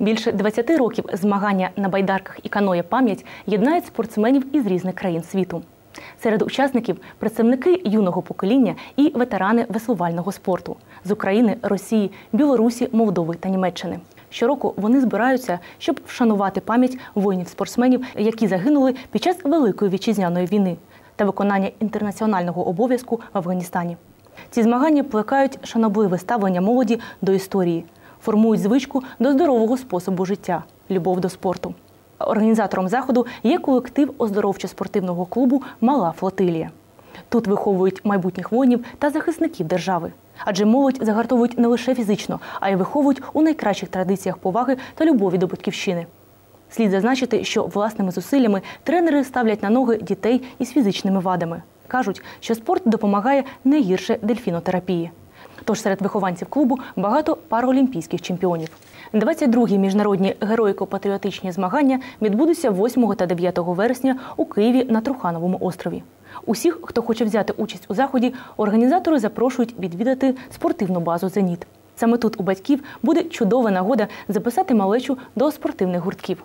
Більше 20 років змагання на байдарках і каноє пам'ять єднають спортсменів із різних країн світу. Серед учасників представники юного покоління і ветерани веслувального спорту з України, Росії, Білорусі, Молдови та Німеччини. Щороку вони збираються, щоб вшанувати пам'ять воїнів-спортсменів, які загинули під час Великої вітчизняної війни та виконання інтернаціонального обов'язку в Афганістані. Ці змагання плекають шанобливе ставлення молоді до історії, формують звичку до здорового способу життя, любов до спорту. Організатором заходу є колектив оздоровчо-спортивного клубу Мала флотилія. Тут виховують майбутніх воїнів та захисників держави. Адже молодь загартовують не лише фізично, а й виховують у найкращих традиціях поваги та любові до батьківщини. Слід зазначити, що власними зусиллями тренери ставлять на ноги дітей із фізичними вадами. Кажуть, що спорт допомагає не гірше дельфінотерапії. Тож серед вихованців клубу багато паралімпійських чемпіонів. 22-гі міжнародні героїко-патріотичні змагання відбудуться 8 та 9 вересня у Києві на Трухановому острові. Усіх, хто хоче взяти участь у заході, організатори запрошують відвідати спортивну базу Зеніт. Саме тут у батьків буде чудова нагода записати малечу до спортивних гуртків.